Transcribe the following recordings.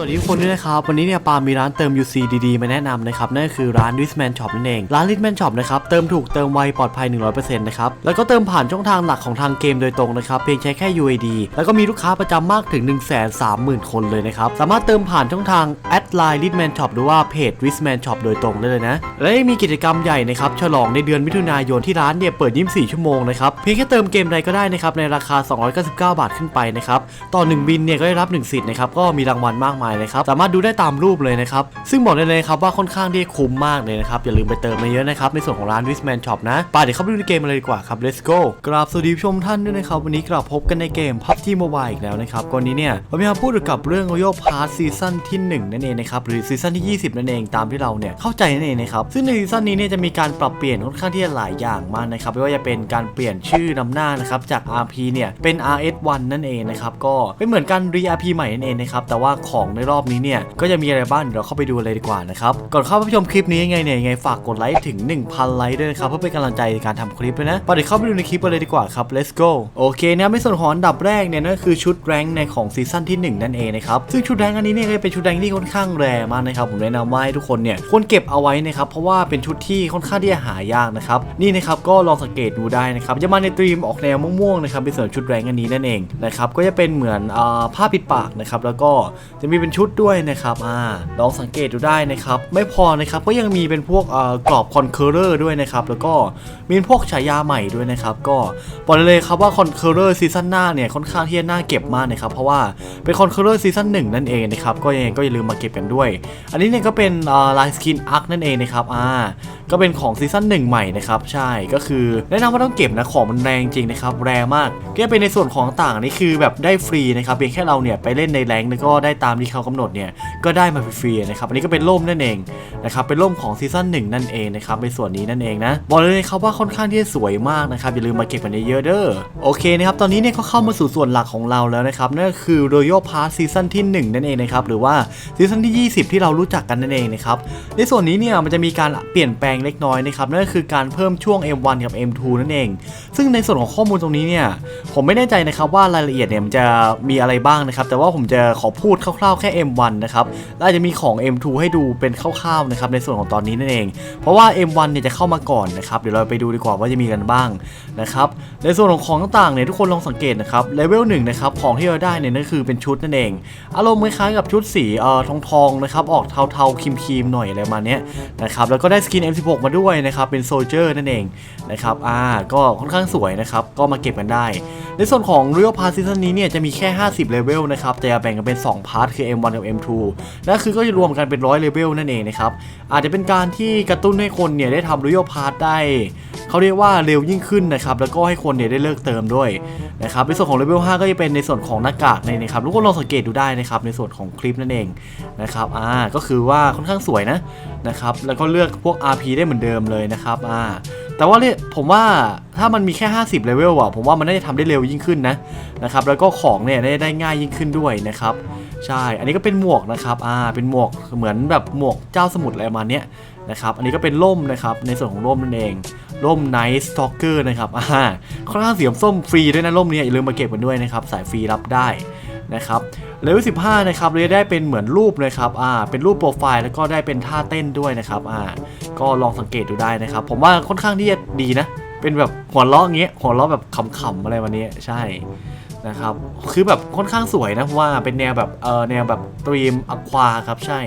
สวัสดีทุกคนด้วยนะครับ วันนี้เนี่ยปาล์มมีร้านเติม UC ดีๆ มาแนะนำนะครับ นั่นก็คือร้าน Richman Shop นั่นเอง ร้าน Richman Shop นะครับ เติมถูกเติมไว ปลอดภัย 100%นะครับ แล้วก็เติมผ่านช่องทางหลักของทางเกมโดยตรงนะครับ เพียงใช้แค่ UID แล้วก็มีลูกค้าประจำมากถึง 130,000 คนเลยนะครับ สามารถเติมผ่านช่องทาง a d l i n e Richman Shop หรือว่าเพจ Richman Shop โดยตรงได้เลยนะ และยังมีกิจกรรมใหญ่นะครับฉลองในเดือนมิถุนายนที่ร้านเนี่ยเปิด 24 ชั่วโมงนะครับเพียงแค่เติมเกมใดก็ได้นะครับในราคา 299 บาทขึ้นไปนะครับต่อ 1 บินเนี่ยก็ได้รับ 1 สิทธิ์นะครับก็มีรางวัลมากมายเลยครับ สามารถดูได้ตามรูปเลยนะครับ ซึ่งบอกได้เลยครับว่าค่อนข้างที่จะคุ้มมากเลยนะครับ อย่าลืมไปเติมมาเยอะนะครับ ในส่วนของร้าน Wisman Shop นะไป่าเดี๋ยวเข้าไปดูในเกมเลยดีกว่าครับ let's go กราบสวัสดีผู้ชมท่านด้วยนะครับ วันนี้กลับพบกันในเกม PUBG Mobile อีกแล้วนะครับก่อนนี้เนี่ยผมจะมาพูดเกี่ยวกับเรื่อง Royal Pass ซีซั่นที่1นั่นเองนะครับหรือซีซั่นที่ 20 นั่นเองตามที่เราเนี่ยเข้าใจนั่นเองนะครับซึ่งในซีซั่นนี้เนี่ยจะมีการปรับเปลี่ยนค่อนข้างที่จะหลายอย่างมากนะครับไม่ว่าจะเป็นการเปลี่ยนชื่อนำหน้านะครับจาก RP เนี่ยเป็น RS1 นั่นเองนะครับก็เป็นเหมือนการ re RP ใหม่นั่นเองนะครับแต่ว่าของในรอบนี้เนี่ยก็จะมีอะไรบ้างเดี๋ยวเราเข้าไปดูเลยดีกว่านะครับก่อนเข้าไปชมคลิปนี้ยังไงเนี่ยยังไงฝากกดไลค์ถึง 1,000 ไลค์ด้วยนะครับเพื่อเป็นกำลังใจในการทำคลิปด้วยนะไปเดี๋ยวเข้าไปดูในคลิปกันเลยดีกว่าครับ let's go โอเคนะครับในส่วนของอันดับแรกเนี่ยนั่นคือชุดแรงในของซีซั่นที่ 1 นั่นเองนะครับซึ่งชุดแรงอันนี้เนี่ยเป็นชุดแรงที่ค่อนข้างแรงมากนะครับผมแนะนำว่าให้ทุกคนเนี่ยควรเก็บเอาไว้นะครับเพราะว่าเป็นชุดที่ค่อนข้างที่จะหายากนะครับนี่นะครับก็ลองสังเกตดูได้นะครับจะมาในตรีมออกแนวม่วงๆนะครับเป็นส่วนชุดแรงอันนี้นั่นเองนะครับก็จะเป็นเหมือนอ่าผ้าปิดปากนะครับแล้วก็จะมีเป็นชุดด้วยนะครับอ่าลองสังเกตดูได้นะครับ ไม่พอนะครับก็ยังมีเป็นพวกเอ่อกรอบคอนเคอร์เรอร์ด้วยนะครับแล้วก็มีพวกฉายาใหม่ด้วยนะครับก็บอกเลยครับว่าคอนเคอร์เรอร์ซีซั่นหน้าเนี่ยค่อนข้างที่จะน่าเก็บมากนะครับเพราะว่าเป็นคอนเคอร์เรอร์ซีซั่นหนึ่งนั่นเองนะครับก็ยังไงก็อย่าลืมมาเก็บกันด้วย อันนี้เนี่ยก็เป็นลายสกินอาร์คนั่นเองนะครับอ่าก็เป็นของซีซั่นหนึ่งใหม่นะครับใช่ก็คือแนะนำว่าต้องเก็บนะของมันแรงจริงนะครับแรงมากก็เป็นในส่วนของต่างนี่คือแบบได้ฟรีนะครับเพียงแค่เราเนี่ยไปเล่นในแรงแล้วก็ได้ตามที่เขากำหนดเนี่ยก็ได้มาฟรีๆนะครับอันนี้ก็เป็นร่มนั่นเองนะครับเป็นร่มของซีซั่นหนึ่งนั่นเองนะครับในส่วนนี้นั่นเองนะบอกเลยครับว่าค่อนข้างที่จะสวยมากนะครับอย่าลืมมาเก็บกันเยอะๆเด้อโอเคนะครับตอนนี้เนี่ยก็เข้ามาสู่ส่วนหลักของเราแล้วนะครับนั่นก็คือ Royal Pass ซีซั่นที่ 1 นั่นเองนะครับหรือว่าซีซั่นที่ 20 ที่เรารู้จักกันนั่นเองนะครับในส่วนนี้เนี่ยมันจะมีการเปลี่ยนแปลงเล็กน้อยนะครับนั่นก็คือการเพิ่มช่วง M1 กับ M2 นั่นเอง ซึ่งในส่วนของข้อมูลตรงนี้เนี่ยผมไม่แน่ใจนะครับว่ารายละเอียดเนี่ยมันจะมีอะไรบ้างนะครับแต่ว่าผมจะขอพูดคร่าวแค่ M1 นะครับแล้วอาจจะมีของ M2 ให้ดูเป็นคร่าวๆนะครับในส่วนของตอนนี้นั่นเอง เพราะว่า M1 เนี่ยจะเข้ามาก่อนนะครับเดี๋ยวเราไปดูดีกว่าว่าจะมีกันบ้างนะครับในส่วนของของต่างๆเนี่ยทุกคนลองสังเกตนะครับเลเวลหนึ่งนะครับของที่เราได้เนี่ยนั่นคือเป็นชุดนั่นเอง อารมณ์คล้ายๆกับชุดสีเอ่อทองๆนะครับออกเทาๆครีมๆหน่อยอะไรประมาณเนี้ยนะครับแล้วก็ได้สกิน M16 มาด้วยนะครับเป็นโซเจอร์นั่นเองนะครับอ่าก็ค่อนข้างสวยนะครับก็มาเก็บกันได้ ในส่วนของ Real Pass Season นี้เนี่ยจะมีแค่ 50เลเวลนะครับแต่จะแบ่งกันเป็น 2 พาร์ทคือ M1 กับ M2 นั่นคือก็จะรวมกันเป็น100เลเวลนั่นเองนะครับ อาจจะเป็นการที่กระตุ้นให้คนเนี่ยได้ทำ Real Pass ได้เขาเรียกว่าเร็วยิ่งขึ้นนะครับ แล้วก็ให้คนเนี่ยได้เลิกเติมด้วยนะครับ ในส่วนของเลเวล5ก็จะเป็นในส่วนของหน้ากากในนะครับทุกคนลองสังเกตดูได้นะครับในส่วนของคลิปนั่นเองนะครับ อ่า ก็คือว่าค่อนข้างสวยนะนะครับ แล้วก็เลือกพวก RP ได้เหมือนเดิมเลยนะครับ อ่า แต่ว่าเนี่ยผมว่าถ้ามันมีแค่ 50เลเวลอะผมว่ามันน่าจะทำได้เร็วยิ่งขึ้นนะนะครับ แล้วก็ของเนี่ยได้ได้ง่ายยิ่งขึ้นด้วยนะครับ ใช่ อันนี้ก็เป็นหมวกนะครับ อ่า เป็นหมวกเหมือนแบบหมวกเจ้าสมุทรอะไรประมาณเนี้ยนะครับ อันนี้ก็เป็นร่มนะครับ ในส่วนของร่มนั่นเองร่ม Night Stalker นะครับ อ่าค่อนข้างสีส้มฟรีด้วยนะร่มนี้อย่าลืมมาเก็บกันด้วยนะครับ สายฟรีรับได้นะครับเลเวล15 นะครับเราจะได้เป็นเหมือนรูปนะครับ อ่า เป็นรูปโปรไฟล์แล้วก็ได้เป็นท่าเต้นด้วยนะครับ อ่า ก็ลองสังเกตดูได้นะครับ ผมว่าค่อนข้างที่จะดีนะ เป็นแบบหัวเราะอย่างเงี้ย หัวเราะแบบขำๆอะไรวันนี้ ใช่ นะครับ คือแบบค่อนข้างสวยนะเพราะว่าเป็นแนวแบบเออแนวแบบตรีมอควาครับใช่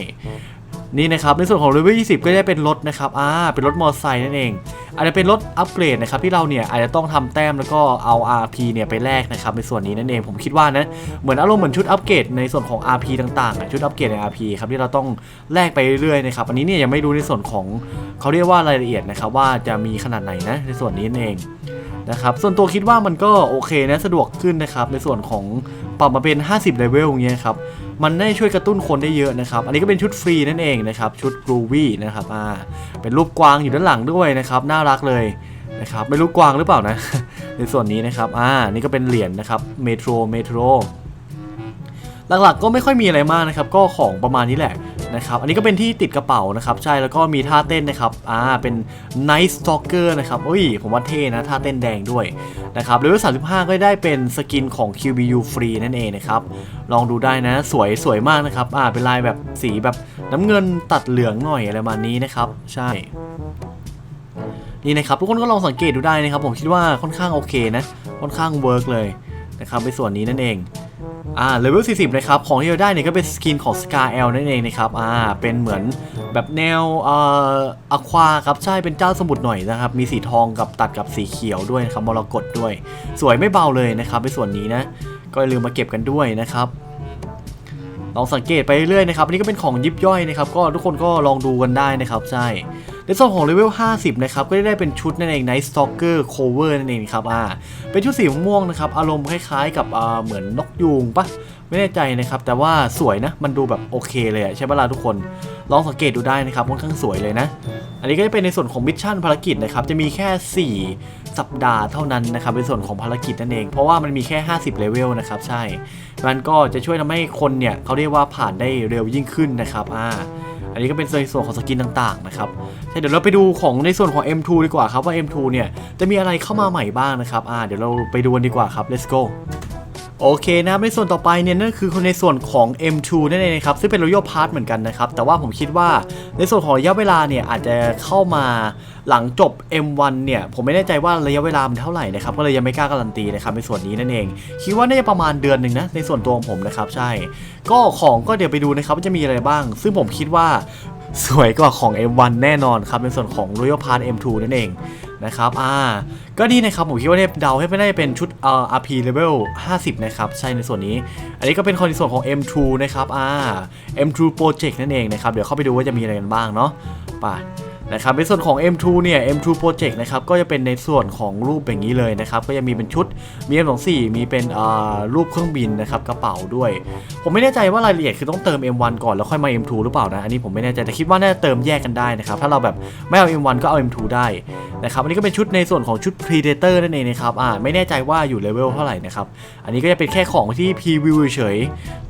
นี่นะครับในส่วนของเลเวล20 ก็ได้เป็นรถนะครับอ่าเป็นรถมอเตอร์ไซค์นั่นเอง อาจจะเป็นรถอัปเกรดนะครับที่เราเนี่ยอาจจะต้องทำแต้มแล้วก็เอา RP เนี่ยไปแลกนะครับในส่วนนี้นั่นเองผมคิดว่านะเหมือนอารมณ์เหมือนชุดอัปเกรดในส่วนของ RP ต่างๆชุดอัปเกรดใน RP ครับที่เราต้องแลกไปเรื่อยๆนะครับอันนี้เนี่ยยังไม่รู้ในส่วนของเขาเรียกว่ารายละเอียดนะครับว่าจะมีขนาดไหนนะในส่วนนี้นั่นเอง นะครับส่วนตัวคิดว่ามันก็โอเคนะสะดวกขึ้นนะครับในส่วนของปรับมาเป็น 50เลเวลอย่างเงี้ยครับมันได้ช่วยกระตุ้นคนได้เยอะนะครับอันนี้ก็เป็นชุดฟรีนั่นเองนะครับชุด Groovy นะครับอ่าเป็นรูปกวางอยู่ด้านหลังด้วยนะครับน่ารักเลยนะครับไม่รู้กวางหรือเปล่านะ ในส่วนนี้นะครับอ่านี่ก็เป็นเหรียญนะครับเมโทรเมโทรหลักๆก็ไม่ค่อยมีอะไรมากนะครับ ก็ของประมาณนี้แหละ นะครับ อันนี้ก็เป็นที่ติดกระเป๋านะครับ ใช่ แล้วก็มีท่าเต้นนะครับ อ่า เป็น Night Stalker นะครับอุ้ย ผมว่าเท่นะ ท่าเต้นแดงด้วยนะครับเลเวล35 ก็ได้เป็นสกินของ QBU Free นั่นเองนะครับ ลองดูได้นะ สวยสวยมากนะครับ อ่า เป็นลายแบบสีแบบน้ำเงินตัดเหลืองหน่อยอะไรประมาณนี้นะครับ ใช่นี่นะครับทุกคนก็ลองสังเกตดูได้นะครับ ผมคิดว่าค่อนข้างโอเคนะ ค่อนข้างเวิร์กเลยนะครับในส่วนนี้นั่นเอง อ่าเลเวล 40 นะครับ ของที่เราได้เนี่ยก็เป็นสกินของ Scar L นั่นเองนะครับ อ่า เป็นเหมือนแบบแนวเอ่ออะควาครับ ใช่ เป็นเจ้าสมุทรหน่อยนะครับ มีสีทองกับตัดกับสีเขียวด้วยนะครับ มรกตด้วย สวยไม่เบาเลยนะครับในส่วนนี้นะ ก็อย่าลืมมาเก็บกันด้วยนะครับ ลองสังเกตไปเรื่อยๆนะครับ อันนี้ก็เป็นของยิบย่อยนะครับ ก็ทุกคนก็ลองดูกันได้นะครับ ใช่ ในส่วนของเลเวล 50 นะครับ ก็ได้เป็นชุดนั่นเอง Night Stalker Cover นั่นเองครับ อ่า เป็นชุดสีม่วงนะครับ อารมณ์คล้ายๆ กับอ่าเหมือนนกยูงปะไม่แน่ใจนะครับ แต่ว่าสวยนะ มันดูแบบโอเคเลยใช่ปะล่ะทุกคน ลองสังเกตดูได้นะครับ ค่อนข้างสวยเลยนะ อันนี้ก็จะเป็นในส่วนของมิชชั่นภารกิจนะครับ จะมีแค่ 4 สัปดาห์เท่านั้นนะครับในส่วนของภารกิจนั่นเอง เพราะว่ามันมีแค่ 50 เลเวลนะครับ ใช่ มันก็จะช่วยทำให้คนเนี่ยเขาเรียกว่าผ่านได้เร็วยิ่งขึ้นนะครับ อ่า อันนี้ก็เป็นในส่วนของสกินต่างๆนะครับใช่เดี๋ยวเราไปดูของในส่วนของ M2 ดีกว่าครับว่า M2 เนี่ยจะมีอะไรเข้ามาใหม่บ้างนะครับอ่าเดี๋ยวเราไปดูกันดีกว่าครับ let's go โอเคนะในส่วนต่อไปเนี่ยนั่นคือคนในส่วนของ M2 นั่นเองนะครับซึ่งเป็น Royal Pass เหมือนกันนะครับ แต่ว่าผมคิดว่าในส่วนของระยะเวลาเนี่ยอาจจะเข้ามาหลังจบ M1 เนี่ยผมไม่แน่ใจว่าระยะเวลามันเท่าไหร่นะครับก็เลยยังไม่กล้าการันตีนะครับในส่วนนี้นั่นเอง คิดว่าน่าจะประมาณเดือนหนึ่งนะในส่วนตัวของผมนะครับใช่ ก็ของก็เดี๋ยวไปดูนะครับว่าจะมีอะไรบ้าง ซึ่งผมคิดว่า สวยกว่าของ M1 แน่นอนครับในส่วนของ Royal p a n M2 นั่นเองนะครับอ่าก็ดีนะครับผมคิดว่าเนี่ยเดาให้ไม่ได้เป็นชุดเอ่อ RP level 50 นะครับ ใช่ในส่วนนี้ อันนี้ก็เป็นคนในส่วนของ M2 นะครับอ่า M2 Project นั่นเองนะครับ เดี๋ยวเข้าไปดูว่าจะมีอะไรกันบ้างเนาะไป นะครับในส่วนของ M2 เนี่ย M2 Project นะครับก็จะเป็นในส่วนของรูปอย่างนี้เลยนะครับก็จะมีเป็นชุดมี M24 มีเป็นรูปเครื่องบินนะครับกระเป๋าด้วย ผมไม่แน่ใจว่ารายละเอียดคือต้องเติม M1 ก่อนแล้วค่อยมา M2 หรือเปล่านะอันนี้ผมไม่แน่ใจแต่คิดว่าน่าจะเติมแยกกันได้นะครับถ้าเราแบบไม่เอา M1 ก็เอา M2 ได้ นะครับอันนี้ก็เป็นชุดในส่วนของชุด Predator นั่นเองนะครับอ่าไม่แน่ใจว่าอยู่เลเวลเท่าไหร่นะครับอันนี้ก็จะเป็นแค่ของที่พรีวิวเฉย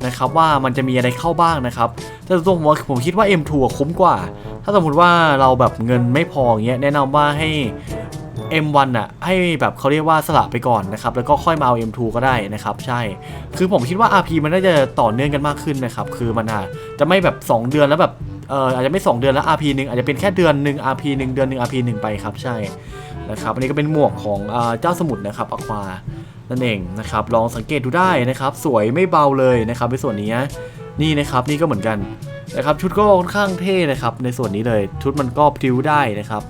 นะครับว่ามันจะมีอะไรเข้าบ้างนะครับแต่ตรงผมผมคิดว่า M2 คุ้มกว่า ถ้าสมมติว่าเราแบบเงินไม่พออย่างเงี้ยแนะนำว่าให้ M1 อะให้แบบเขาเรียกว่าสละไปก่อนนะครับแล้วก็ค่อยมาเอา M2 ก็ได้นะครับใช่ คือผมคิดว่า RP มันน่าจะต่อเนื่องกันมากขึ้นนะครับคือมันอาจจะไม่แบบ 2 เดือนแล้วแบบ เอออาจจะไม่ 2 เดือนแล้ว RP หนึ่งอาจจะเป็นแค่เดือนหนึ่ง RP หนึ่งเดือนหนึ่ง RP หนึ่งไปครับใช่นะครับอันนี้ก็เป็นหมวกของเจ้าสมุทรนะครับอควานั่นเองนะครับลองสังเกตดูได้นะครับ สวยไม่เบาเลยนะครับในส่วนนี้นี่นะครับนี่ก็เหมือนกันนะครับชุดก็ค่อนข้างเท่นะครับในส่วนนี้เลยชุดมันก็พริ้วได้นะครับ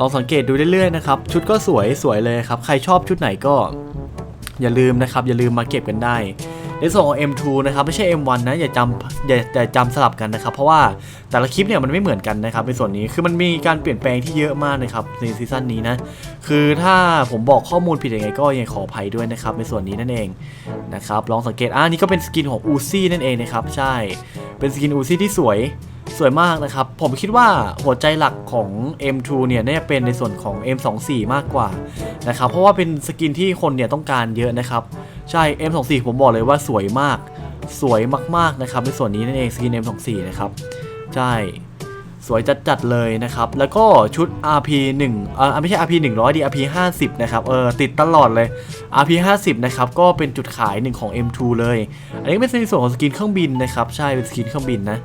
ลองสังเกตดูเรื่อยๆนะครับชุดก็สวยสวยเลยครับใครชอบชุดไหนก็อย่าลืมนะครับอย่าลืมมาเก็บกันได้ ในส่วนของ M2 นะครับไม่ใช่ M1 นะอย่าจำอย่าอย่าจำสลับกันนะครับ เพราะว่าแต่ละคลิปเนี่ยมันไม่เหมือนกันนะครับในส่วนนี้คือมันมีการเปลี่ยนแปลงที่เยอะมากนะครับในซีซั่นนี้นะคือถ้าผมบอกข้อมูลผิดยังไงก็ยังขออภัยด้วยนะครับในส่วนนี้นั่นเองนะครับลองสังเกตอ่านี่ก็เป็นสกินของอูซี่นั่นเองนะครับใช่เป็นสกินอูซี่ที่สวยสวยมากนะครับ ผมคิดว่าหัวใจหลักของ M2 เนี่ยน่าจะเป็นในส่วนของ M24 มากกว่านะครับ เพราะว่าเป็นสกินที่คนเนี่ยต้องการเยอะนะครับ ใช่ M24 ผมบอกเลยว่าสวยมาก สวยมากๆนะครับในส่วนนี้นั่นเองสกิน M24 นะครับ ใช่ สวยจัดๆเลยนะครับ แล้วก็ชุด RP 1เออไม่ใช่ RP 100ดี RP 50นะครับ เออติดตลอดเลย RP 50นะครับ ก็เป็นจุดขายหนึ่งของ M2 เลย อันนี้เป็นในส่วนของสกินเครื่องบินนะครับ ใช่ เป็นสกินเครื่องบินนะ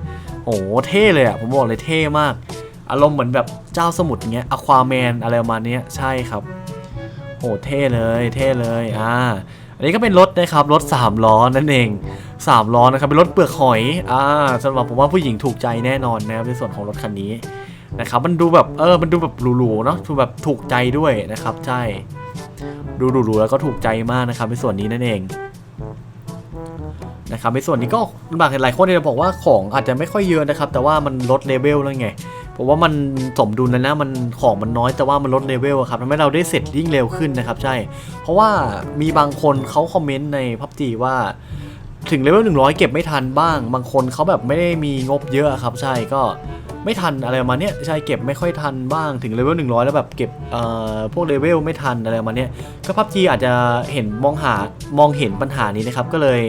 โอ้โหเท่เลยอะผมบอกเลยเท่มาก อารมณ์เหมือนแบบเจ้าสมุทรเงี้ยอควาแมนอะไรประมาณเนี้ยใช่ครับโหเท่เลย เท่เลย อ่า อันนี้ก็เป็นรถนะครับรถ3ล้อนั่นเอง3ล้อนะครับเป็นรถเปลือกหอยอ่าสำหรับผมว่าผู้หญิงถูกใจแน่นอนนะครับในส่วนของรถคันนี้นะครับมันดูแบบเออมันดูแบบหรูๆเนาะดูแบบถูกใจด้วยนะครับใช่ดูหรูๆแล้วก็ถูกใจมากนะครับในส่วนนี้นั่นเองนะครับในส่วนนี้ก็บางหลายคนเนี่ยบอกว่าของอาจจะไม่ค่อยเยอะนะครับ แต่ว่ามันลดเลเวลแล้วไง ผมว่ามันสมดุลแล้วนะมันของมันน้อยแต่ว่ามันลดเลเวลครับทำให้เราได้เสร็จยิ่งเร็วขึ้นนะครับ ใช่ เพราะว่ามีบางคนเขาคอมเมนต์ในพับจีว่าถึงเลเวล100เก็บไม่ทันบ้าง บางคนเขาแบบไม่ได้มีงบเยอะครับ ใช่ก็ไม่ทันอะไรมาเนี้ยใช่เก็บไม่ค่อยทันบ้างถึงเลเวล100แล้วแบบเก็บเอ่อพวกเลเวลไม่ทันอะไรมาเนี้ยก็พับจีอาจจะเห็นมองหามองเห็นปัญหานี้นะครับก็เลย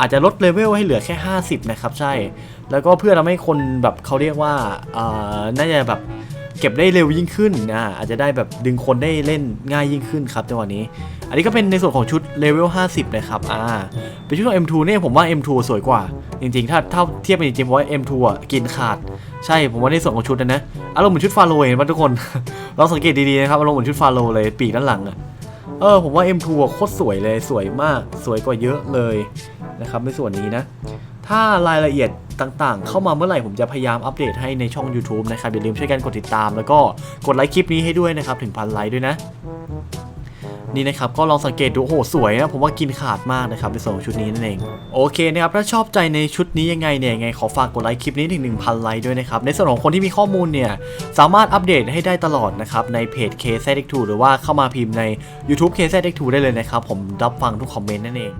อาจจะลดเลเวลให้เหลือแค่ 50 นะครับ ใช่ แล้วก็เพื่อทำให้คนแบบเขาเรียกว่าน่าจะแบบเก็บได้เร็วยิ่งขึ้นนะอาจจะได้แบบดึงคนได้เล่นง่ายยิ่งขึ้นครับจังหวะนี้ อันนี้ก็เป็นในส่วนของชุดเลเวล 50 นะครับอ่าเป็นชุดของ M2 เนี่ยผมว่า M2 สวยกว่า จริงๆ ถ้าถ้าเทียบเป็นจริงๆผมว่า M2 อะกินขาด ใช่ผมว่าในส่วนของชุดนะนะอารมณ์เหมือนชุดฟาโรห์เห็นป่ะทุกคนลองสังเกตดีๆนะครับอารมณ์เหมือนชุดฟาโรห์เลยปีกด้านหลังอะเออผมว่า M2 โคตรสวยเลยสวยมากสวยกว่าเยอะเลยนะครับในส่วนนี้นะ ถ้ารายละเอียดต่างๆ เข้ามาเมื่อไหร่ผมจะพยายามอัปเดตให้ในช่อง YouTube นะครับอย่าลืมช่วยกันกดติดตาม แล้วก็กดไลค์คลิปนี้ให้ด้วยนะครับถึงพันไลค์ด้วยนะนี่นะครับ ก็ลองสังเกตดู โอ้โห สวยนะ ผมว่ากินขาดมากนะครับ ในส่วนของชุดนี้นั่นเอง โอเคนะครับ ถ้าชอบใจในชุดนี้ยังไงเนี่ยยังไงขอฝากกดไลค์คลิปนี้ถึง1,000 ไลค์ด้วยนะครับ ในส่วนของคนที่มีข้อมูลเนี่ย สามารถอัปเดตให้ได้ตลอดนะครับ ในเพจ k z x 2หรือว่าเข้ามาพิมพ์ใน YouTube k z x 2ได้เลยนะครับ ผมรับฟังทุกคอมเมนต์นั่นเอง